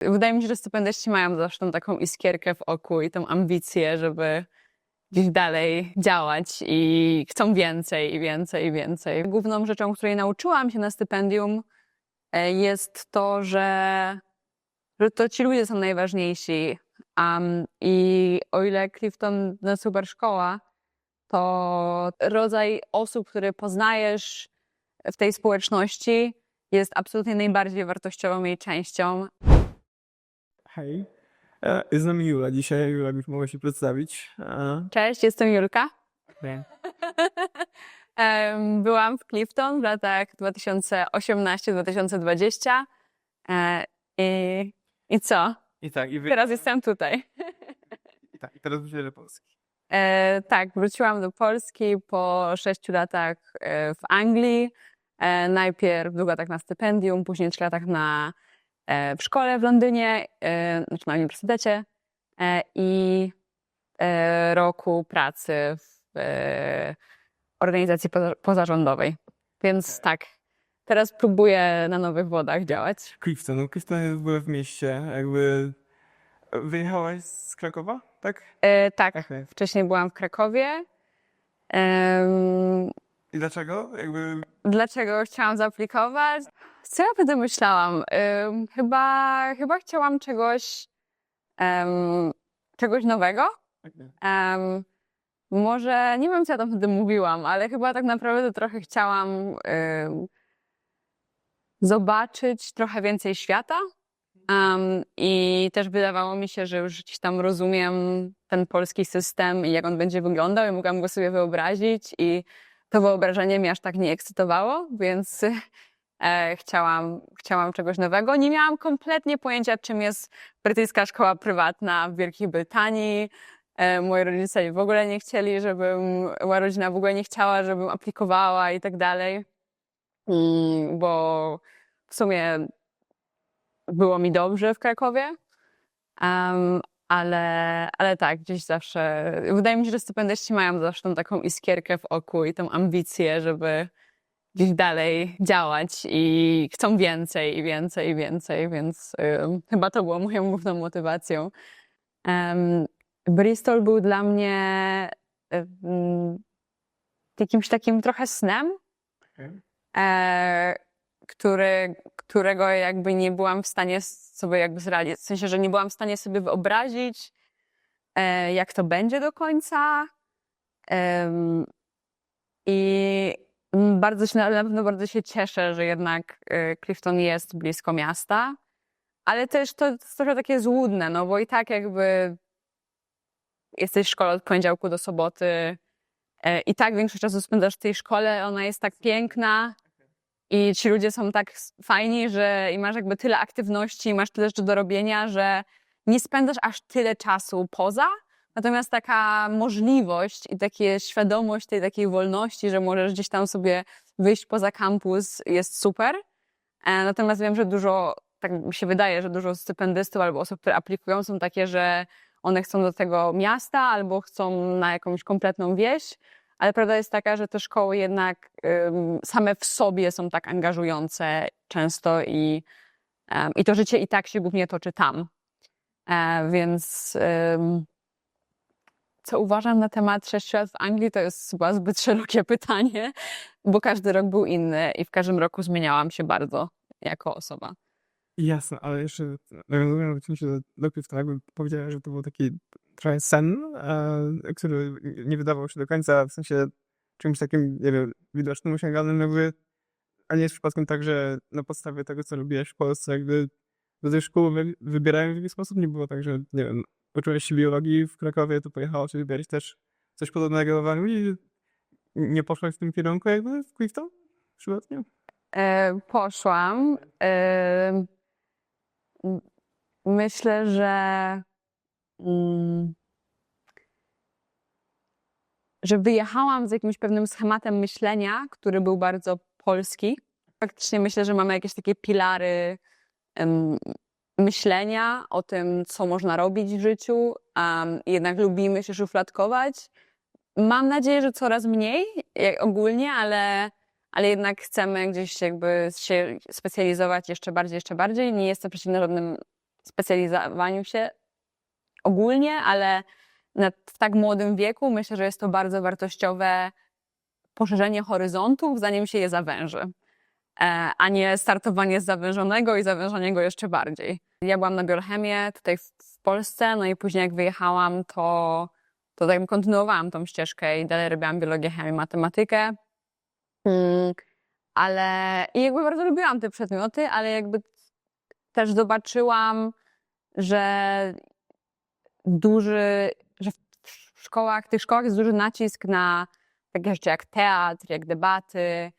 Wydaje mi się, że stypendyści mają zawsze tą taką iskierkę w oku i tą ambicję, żeby gdzieś dalej działać i chcą więcej i więcej i więcej. Główną rzeczą, której nauczyłam się na stypendium e, jest to, że, że to ci ludzie są najważniejsi. Um, I o ile Clifton to super szkoła, to rodzaj osób, które poznajesz w tej społeczności jest absolutnie najbardziej wartościową jej częścią. Hej, e, jest z nami Jula. Dzisiaj Jula byś mogła się przedstawić. E, Cześć, jestem Julka. nie. Em, Byłam w Clifton w latach 2018-2020. E, I, I co? I tak, i, wy... Teraz jestem tutaj. i tak, i teraz wróciłem do Polski. E, tak, wróciłam do Polski po sześciu latach e, w Anglii. E, najpierw dwóch latach na stypendium, później trzy latach na, e, w szkole w Londynie, e, znaczy na uniwersytecie e, i e, roku pracy w e, organizacji poza, pozarządowej. Więc tak, teraz próbuję na nowych wodach działać. Clifton, no Clifton jest w ogóle w mieście, jakby... Wyjechałaś z Krakowa, tak? E, tak, Okej. wcześniej byłam w Krakowie. I dlaczego? Jakby... Dlaczego chciałam zaaplikować? Co ja wtedy myślałam? Ym, chyba, chyba chciałam czegoś, em, czegoś nowego. Em, może, nie wiem co ja tam wtedy mówiłam, ale chyba tak naprawdę trochę chciałam ym, zobaczyć trochę więcej świata. Em, I też wydawało mi się, że już gdzieś tam rozumiem ten polski system i jak on będzie wyglądał i mogłam go sobie wyobrazić i to wyobrażenie mnie aż tak nie ekscytowało, więc e, chciałam, chciałam czegoś nowego. Nie miałam kompletnie pojęcia, czym jest brytyjska szkoła prywatna w Wielkiej Brytanii. E, moi rodzice w ogóle nie chcieli, żebym, moja rodzina w ogóle nie chciała, żebym aplikowała i tak dalej. Bo w sumie było mi dobrze w Krakowie. Em, ale, ale tak, gdzieś zawsze. Wydaje mi się, że stypendyści mają zawsze tą taką iskierkę w oku i tą ambicję, żeby gdzieś dalej działać i chcą więcej i więcej i więcej, więc chyba to było moją główną motywacją. Em, Bristol był dla mnie ym, jakimś takim trochę snem, Okej. e, który, którego jakby nie byłam w stanie sobie jakby zrealizować. W sensie, że nie byłam w stanie sobie wyobrazić, e, jak to będzie do końca. Em, I bardzo się, na pewno bardzo się cieszę, że jednak e, Clifton jest blisko miasta. Ale też to jest trochę takie złudne, no bo i tak jakby jesteś w szkole od poniedziałku do soboty e, i tak większość czasu spędzasz w tej szkole, ona jest tak piękna i ci ludzie są tak fajni, że i masz jakby tyle aktywności, masz tyle rzeczy do robienia, że nie spędzasz aż tyle czasu poza. Natomiast taka możliwość i taka świadomość tej takiej wolności, że możesz gdzieś tam sobie wyjść poza kampus jest super. E, Natomiast wiem, że dużo, tak mi się wydaje, że dużo stypendystów albo osób, które aplikują są takie, że one chcą do tego miasta albo chcą na jakąś kompletną wieś, ale prawda jest taka, że te szkoły jednak same w sobie są tak angażujące często i, i to życie i tak się głównie toczy tam. E, więc co uważam na temat 6 lat w Anglii, to jest chyba zbyt szerokie pytanie, bo każdy rok był inny i w każdym roku zmieniałam się bardzo jako osoba. Jasne, ale jeszcze nawiązując wrócimy się do, jakby powiedziałem, że to był taki trochę sen, e, który nie wydawał się do końca w sensie czymś takim, nie wiem, widocznym, osiągalnym, jakby, a nie jest przypadkiem tak, że na podstawie tego, co robiłeś w Polsce, jakby do tej szkoły wy, wybierałem w jakiś sposób, nie było tak, że, nie wiem, uczyłeś się biologii w Krakowie, to pojechałaś wybierać też coś podobnego w Anglii nie poszłaś w tym kierunku jakby w Clifton przypadkiem? E, poszłam. E, myślę, że mm, że wyjechałam z jakimś pewnym schematem myślenia, który był bardzo polski. Faktycznie myślę, że mamy jakieś takie pilary em, myślenia o tym, co można robić w życiu. Um, jednak lubimy się szufladkować. Mam nadzieję, że coraz mniej jak ogólnie, ale ale jednak chcemy gdzieś jakby się specjalizować jeszcze bardziej, jeszcze bardziej. Nie jestem przeciwna żadnym specjalizowaniu się ogólnie, ale w tak młodym wieku myślę, że jest to bardzo wartościowe poszerzenie horyzontów, zanim się je zawęży, e, a nie startowanie z zawężonego i zawężanie go jeszcze bardziej. Ja byłam na biochemię tutaj w Polsce, no i później jak wyjechałam, to, to tak kontynuowałam tą ścieżkę i dalej robiłam biologię, chemię, matematykę. Mm, ale i jakby bardzo lubiłam te przedmioty, ale jakby też zobaczyłam, że duży, że w szkołach, tych szkołach jest duży nacisk na takie rzeczy jak teatr, jak debaty,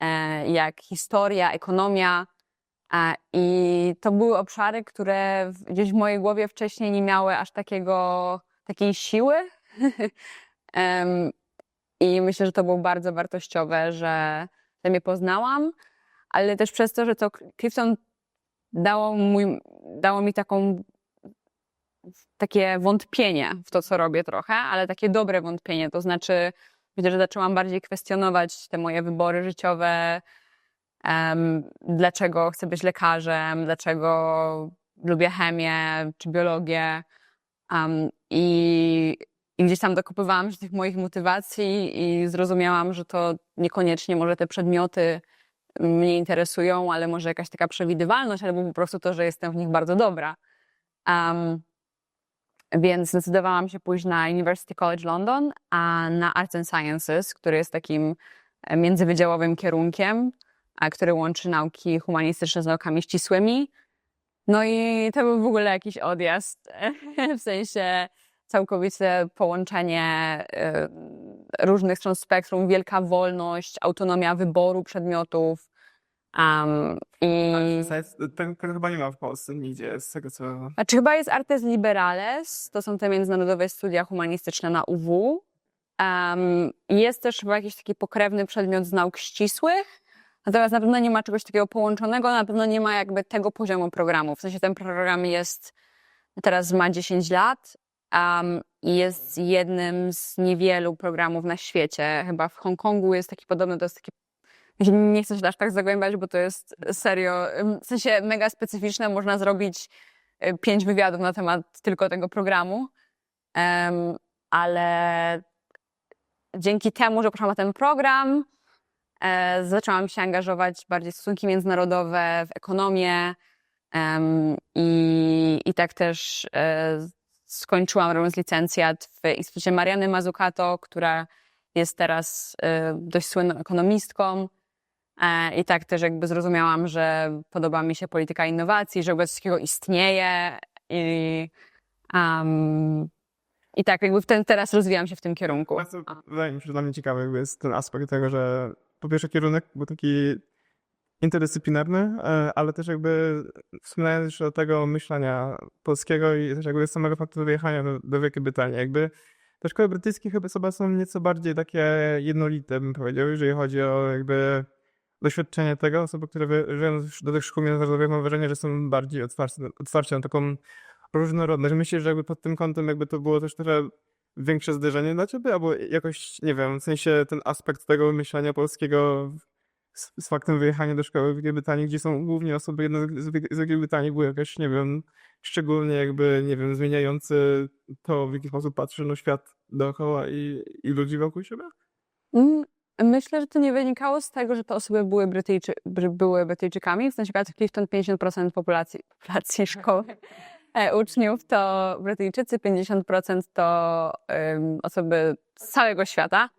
e, jak historia, ekonomia. E, I to były obszary, które w- gdzieś w mojej głowie wcześniej nie miały aż takiego, takiej siły. I myślę, że to było bardzo wartościowe, że, mnie poznałam, ale też przez to, że to Clifton dało, mój, dało mi taką takie wątpienie w to, co robię trochę, ale takie dobre wątpienie. To znaczy, myślę, że zaczęłam bardziej kwestionować te moje wybory życiowe, em, dlaczego chcę być lekarzem, dlaczego lubię chemię czy biologię. Em, i, I gdzieś tam dokopywałam się tych moich motywacji i zrozumiałam, że to niekoniecznie może te przedmioty mnie interesują, ale może jakaś taka przewidywalność, albo po prostu to, że jestem w nich bardzo dobra. Um, więc zdecydowałam się pójść na University College London, a na Arts and Sciences, który jest takim e, międzywydziałowym kierunkiem, a który łączy nauki humanistyczne z naukami ścisłymi. No i to był w ogóle jakiś odjazd, w sensie całkowite połączenie e, różnych stron spektrum, wielka wolność, autonomia wyboru przedmiotów. Um, I Ten, ten chyba nie ma w Polsce nigdzie, z tego co... znaczy chyba jest Artes Liberales, to są te międzynarodowe studia humanistyczne na UW. Um, jest też chyba jakiś taki pokrewny przedmiot z nauk ścisłych, natomiast na pewno nie ma czegoś takiego połączonego, na pewno nie ma jakby tego poziomu programu. W sensie ten program jest, teraz ma 10 lat um, jest jednym z niewielu programów na świecie. Chyba w Hongkongu jest taki podobny, to jest taki nie chcę się aż tak zagłębiać, bo to jest serio, w sensie mega specyficzne, można zrobić y, pięć wywiadów na temat tylko tego programu, Em, ale dzięki temu, że poszłam na ten program, e, zaczęłam się angażować bardziej w stosunki międzynarodowe, w ekonomię em, i, i tak też e, skończyłam robiąc licencjat w Instytucie Mariany Mazzucato, która jest teraz e, dość słynną ekonomistką. E, I tak też jakby zrozumiałam, że podoba mi się polityka innowacji, że coś takiego istnieje i, um, i tak jakby ten, teraz rozwijam się w tym kierunku. Bardzo, wydaje mi się, że dla mnie ciekawy jest ten aspekt tego, że po pierwsze kierunek był taki interdyscyplinarny, e, ale też jakby wspominając jeszcze do tego myślenia polskiego i też jakby samego faktu wyjechania do, do Wielkiej Brytanii, jakby te szkoły brytyjskie chyba są nieco bardziej takie jednolite, bym powiedział, jeżeli chodzi o jakby doświadczenie tego, osoby, które wyjeżdżają do tych szkół międzynarodowych, mam wrażenie, że są bardziej otwarci, otwarci na taką różnorodność. Myślę, że jakby pod tym kątem jakby to było też trochę większe zderzenie dla ciebie, albo jakoś, nie wiem, w sensie ten aspekt tego myślenia polskiego z, z faktem wyjechania do szkoły w Wielkiej Brytanii, gdzie są głównie osoby jednak z, z Wielkiej Brytanii, był jakoś, nie wiem, szczególnie jakby, nie wiem, zmieniający to, w jaki sposób patrzy na świat dookoła i, i ludzi wokół siebie? Mm, Myślę, że to nie wynikało z tego, że te osoby były, Brytyjczy, bry- były Brytyjczykami. W sensie Clifton 50% populacji, populacji szkoły e, uczniów to Brytyjczycy, 50% to ym, osoby z całego świata.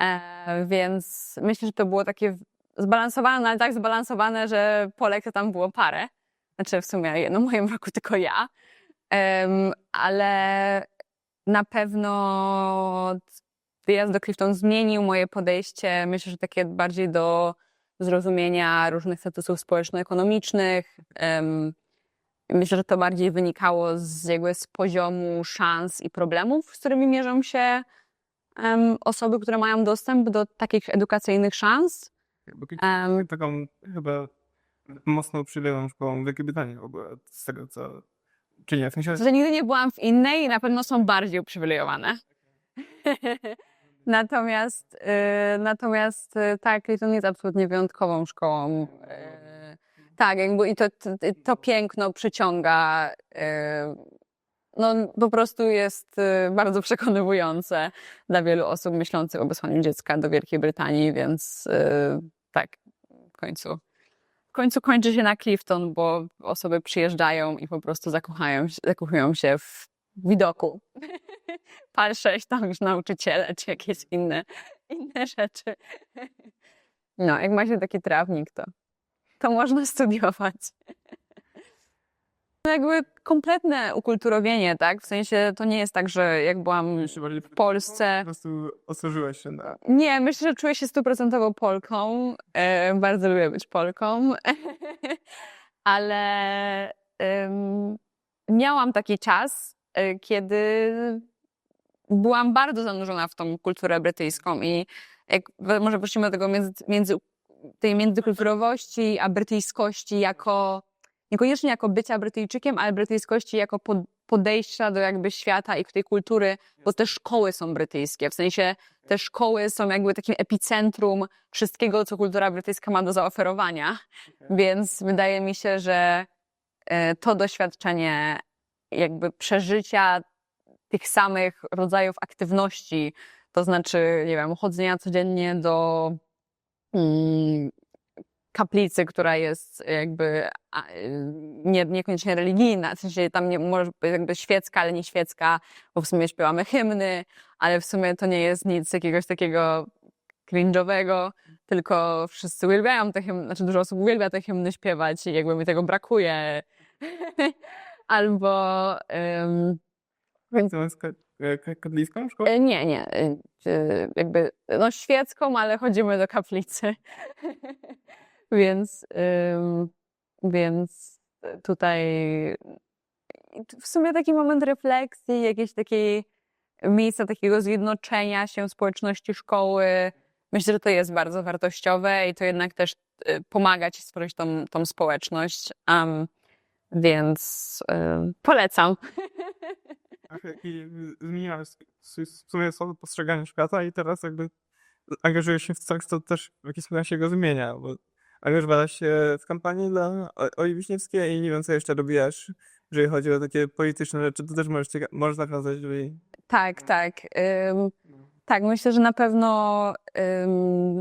E, więc myślę, że to było takie zbalansowane, ale tak zbalansowane, że Polek to tam było parę. Znaczy w sumie no, w moim roku tylko ja. Em, ale na pewno wyjazd do Clifton zmienił moje podejście, myślę, że takie bardziej do zrozumienia różnych statusów społeczno-ekonomicznych. Em, Myślę, że to bardziej wynikało z, jakby z poziomu szans i problemów, z którymi mierzą się em, osoby, które mają dostęp do takich edukacyjnych szans. Bo taką chyba mocno uprzywilejowaną szkołą Wielkiej Brytanii w ogóle, z tego co... Czy nie? W sensie, że nigdy nie byłam w innej i na pewno są bardziej uprzywilejowane. natomiast, y, natomiast y, tak, Clayton jest absolutnie wyjątkową szkołą. Y, Tak, jakby i to, to, to piękno przyciąga. e, No, po prostu jest e, bardzo przekonywujące dla wielu osób myślących o wysłaniu dziecka do Wielkiej Brytanii, więc e, tak, w końcu. W końcu kończy się na Clifton, bo osoby przyjeżdżają i po prostu zakochują się w widoku. Patrzeć tam już nauczyciele, czy jakieś inne, inne rzeczy. No, jak ma się taki trawnik, to to można studiować. Jakby kompletne ukulturowienie, tak? W sensie to nie jest tak, że jak byłam w Polsce. Po prostu osłużyłeś się na... Nie, myślę, że czuję się stuprocentową Polką. E, bardzo lubię być Polką. Ale em, miałam taki czas, e, kiedy byłam bardzo zanurzona w tą kulturę brytyjską i jak, może wrócimy do tego między, między, tej międzykulturowości, a brytyjskości jako, niekoniecznie jako bycia Brytyjczykiem, ale brytyjskości jako pod, podejścia do jakby świata i tej kultury, bo te szkoły są brytyjskie, w sensie te szkoły są jakby takim epicentrum wszystkiego, co kultura brytyjska ma do zaoferowania, więc wydaje mi się, że e, to doświadczenie jakby przeżycia tych samych rodzajów aktywności, to znaczy, nie wiem, chodzenia codziennie do mm, kaplicy, która jest jakby a, y, nie, niekoniecznie religijna, w sensie tam nie może być jakby świecka, ale nie świecka, bo w sumie śpiewamy hymny, ale w sumie to nie jest nic jakiegoś takiego cringe'owego, tylko wszyscy uwielbiają te hymny, znaczy dużo osób uwielbia te hymny śpiewać i jakby mi tego brakuje. Albo jest ka- e, ka- katolicką szkołą? E, Nie, nie. e, e, Jakby, no świecką, ale chodzimy do kaplicy. więc, więc tutaj w sumie taki moment refleksji, jakieś takie miejsca takiego zjednoczenia się społeczności szkoły. Myślę, że to jest bardzo wartościowe i to jednak też e, pomaga ci stworzyć tą, tą społeczność. Um, więc e, polecam. Zmieniłaś swój- w sumie sposób postrzegania świata i teraz jakby angażujesz się w coś, co też w jakiś sposób się go zmienia, bo angażowałaś się w kampanii dla Oli Wiśniewskiej i nie wiem, co jeszcze robiłaś, jeżeli chodzi o takie polityczne rzeczy, to też możesz, możesz nakazać, żeby... Tak, tak. Tak, myślę, że na pewno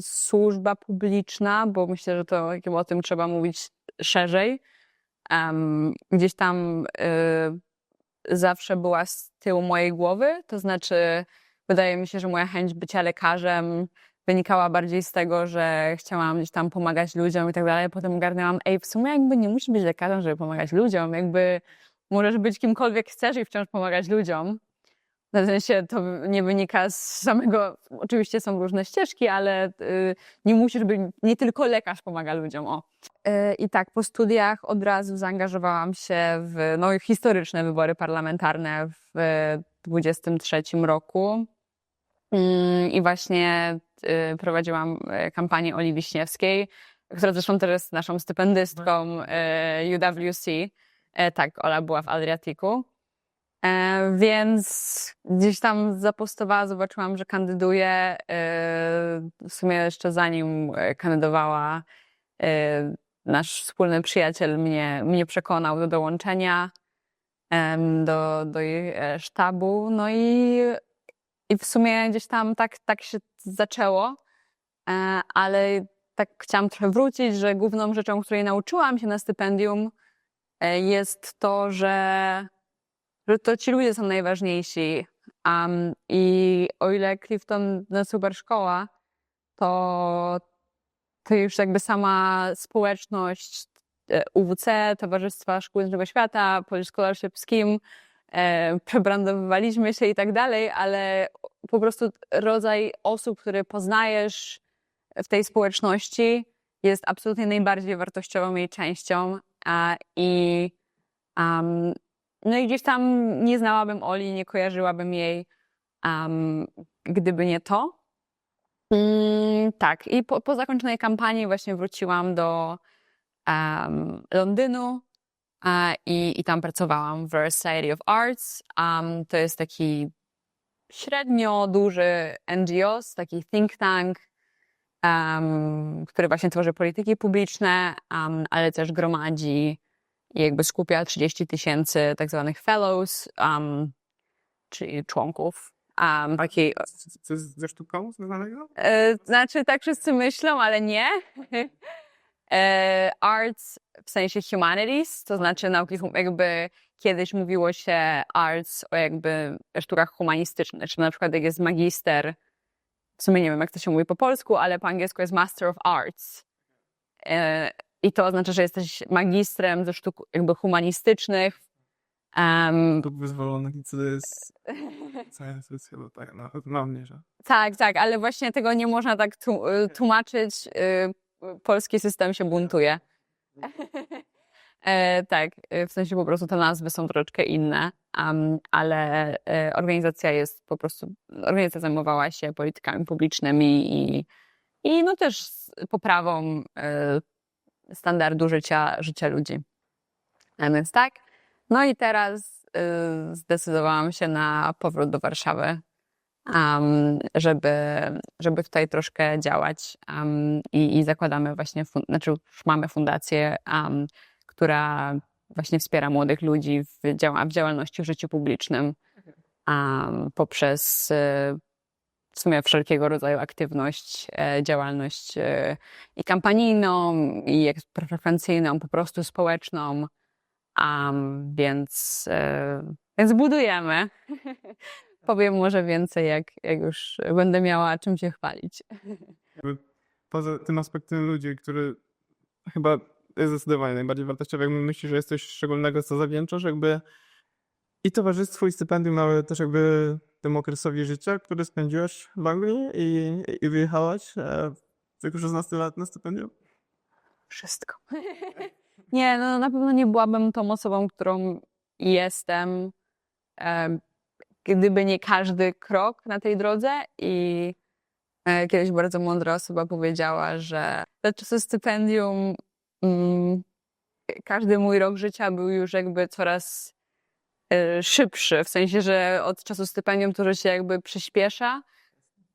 służba publiczna, bo myślę, że to o tym trzeba mówić szerzej. Gdzieś tam y, zawsze była z tyłu mojej głowy, to znaczy wydaje mi się, że moja chęć bycia lekarzem wynikała bardziej z tego, że chciałam gdzieś tam pomagać ludziom i tak dalej. Potem ogarnęłam, ej, w sumie jakby nie musisz być lekarzem, żeby pomagać ludziom, jakby możesz być kimkolwiek chcesz i wciąż pomagać ludziom. W sensie to nie wynika z samego, oczywiście są różne ścieżki, ale y, nie musisz być, nie tylko lekarz pomaga ludziom, o. Y, I tak, po studiach od razu zaangażowałam się w no, historyczne wybory parlamentarne w 23 roku. Mm, I właśnie y, prowadziłam y, kampanię Oli Wiśniewskiej, która zresztą też jest naszą stypendystką y, UWC. E, Tak, Ola była w Adriatiku. E, Więc gdzieś tam zapostowała, zobaczyłam, że kandyduje. e, W sumie jeszcze zanim e, kandydowała, e, nasz wspólny przyjaciel mnie, mnie przekonał do dołączenia do, do jej e, sztabu. No i, i w sumie gdzieś tam tak, tak się zaczęło, E, ale tak chciałam trochę wrócić, że główną rzeczą, której nauczyłam się na stypendium, e, jest to, że, że to ci ludzie są najważniejsi. Um, I o ile Clifton to super szkoła, to, to już jakby sama społeczność e, UWC, Towarzystwa Szkół Innego Świata, Polish Scholarship Scheme, e, przebrandowywaliśmy się i tak dalej, ale po prostu rodzaj osób, które poznajesz w tej społeczności jest absolutnie najbardziej wartościową jej częścią a, i um, no i gdzieś tam nie znałabym Oli, nie kojarzyłabym jej, um, gdyby nie to. Mm, tak, i po, po zakończonej kampanii właśnie wróciłam do um, Londynu i, i tam pracowałam w Society of Arts. Um, to jest taki średnio duży NGO, taki think tank, em, który właśnie tworzy polityki publiczne, em, ale też gromadzi i jakby skupia 30 tysięcy tak zwanych fellows, em, czyli członków Co- Co jest ze sztuką związanego? E, znaczy, tak wszyscy myślą, ale nie. E, arts w sensie humanities, to znaczy nauki, jakby kiedyś mówiło się arts o jakby sztukach humanistycznych, czy na przykład jak jest magister, w sumie nie wiem jak to się mówi po polsku, ale po angielsku jest Master of Arts. E, I to oznacza, że jesteś magistrem ze sztuk jakby humanistycznych. Em, To wyzwolone, co to jest... Co jest, to jest chyba tak, no, no mniejsza. Tak, tak, ale właśnie tego nie można tak y, tłumaczyć. Polski system się buntuje. E, tak, y, w sensie po prostu te nazwy są troszeczkę inne, am, ale e, organizacja jest po prostu, organizacja zajmowała się politykami publicznymi i, i no też z poprawą e, standardu życia, życia ludzi. A więc tak. No i teraz y, zdecydowałam się na powrót do Warszawy um, żeby, żeby tutaj troszkę działać um, i, i zakładamy właśnie, fun- znaczy już mamy fundację, um, która właśnie wspiera młodych ludzi w, działa- w działalności w życiu publicznym um, poprzez e, w sumie wszelkiego rodzaju aktywność, e, działalność e, i kampanijną, i preferencyjną, po prostu społeczną, um, więc, e, więc budujemy. Powiem może więcej, jak, jak już będę miała czym się chwalić. Poza tym aspektem ludzi, który chyba jest zdecydowanie najbardziej wartościowy, jakby myślisz, że jest coś szczególnego, co zawdzięczasz, jakby i towarzystwo, i stypendium, ale też jakby temu okresowi życia, który spędziłaś w Anglii i, i wyjechałaś w wieku 16 lat na stypendium? Wszystko. Nie, no na pewno nie byłabym tą osobą, którą jestem, em, gdyby nie każdy krok na tej drodze i e, kiedyś bardzo mądra osoba powiedziała, że za czasy stypendium mm, każdy mój rok życia był już jakby coraz e, szybszy, w sensie, że od czasu stypendium to, się jakby przyspiesza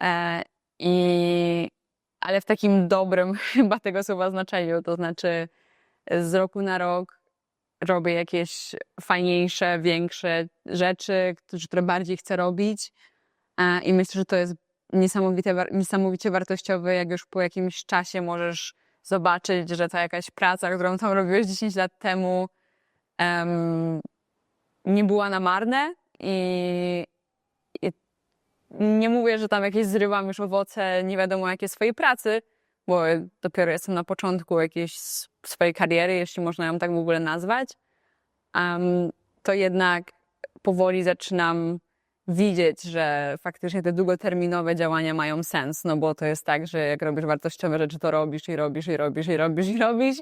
e, i ale w takim dobrym chyba tego słowa znaczeniu, to znaczy z roku na rok robię jakieś fajniejsze, większe rzeczy, któ- które bardziej chcę robić E, i myślę, że to jest niesamowite, niesamowicie wartościowe, jak już po jakimś czasie możesz zobaczyć, że ta jakaś praca, którą tam robiłeś 10 lat temu em, nie była na marne i, i nie mówię, że tam jakieś zrywam już owoce nie wiadomo jakie swojej pracy, bo dopiero jestem na początku jakiejś swojej kariery, jeśli można ją tak w ogóle nazwać, Em, to jednak powoli zaczynam widzieć, że faktycznie te długoterminowe działania mają sens, no bo to jest tak, że jak robisz wartościowe rzeczy, to robisz i robisz i robisz i robisz i robisz,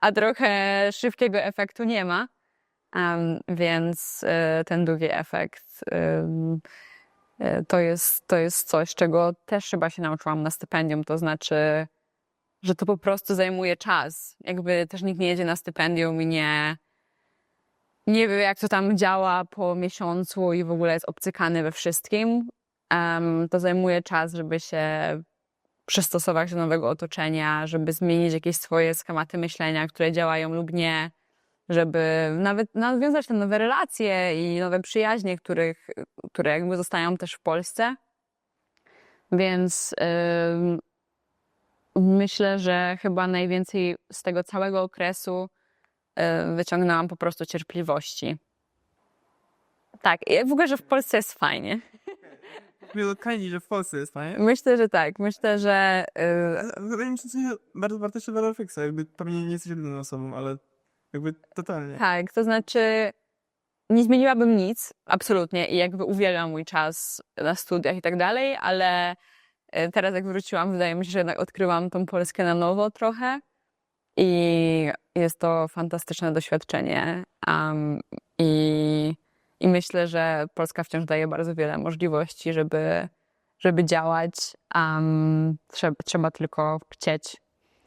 a trochę szybkiego efektu nie ma. Em, więc e, ten długi efekt em, e, to jest, to jest coś, czego też chyba się nauczyłam na stypendium, to znaczy, że to po prostu zajmuje czas. Jakby też nikt nie jedzie na stypendium i nie, nie wie, jak to tam działa po miesiącu i w ogóle jest obcykany we wszystkim. Em, to zajmuje czas, żeby się przystosować do nowego otoczenia, żeby zmienić jakieś swoje schematy myślenia, które działają lub nie, żeby nawet nawiązać te nowe relacje i nowe przyjaźnie, których, które jakby zostają też w Polsce. Więc ym, myślę, że chyba najwięcej z tego całego okresu y, wyciągnęłam po prostu cierpliwości. Tak, w ogóle, że w Polsce jest fajnie. Dotknęli, że w Polsce jest fajnie. Myślę, że tak. Myślę, że Ale Wydaje mi się, że bardzo wartościowa refleksja. Jakby pewnie nie jesteś jedyną osobą, ale jakby totalnie. Tak, to znaczy nie zmieniłabym nic, absolutnie. I jakby uwielbiam mój czas na studiach i tak dalej, ale e, teraz jak wróciłam, wydaje mi się, że jednak odkryłam tą Polskę na nowo trochę. I jest to fantastyczne doświadczenie. Um, i, I myślę, że Polska wciąż daje bardzo wiele możliwości, żeby, żeby działać. Um, trzeba, trzeba tylko chcieć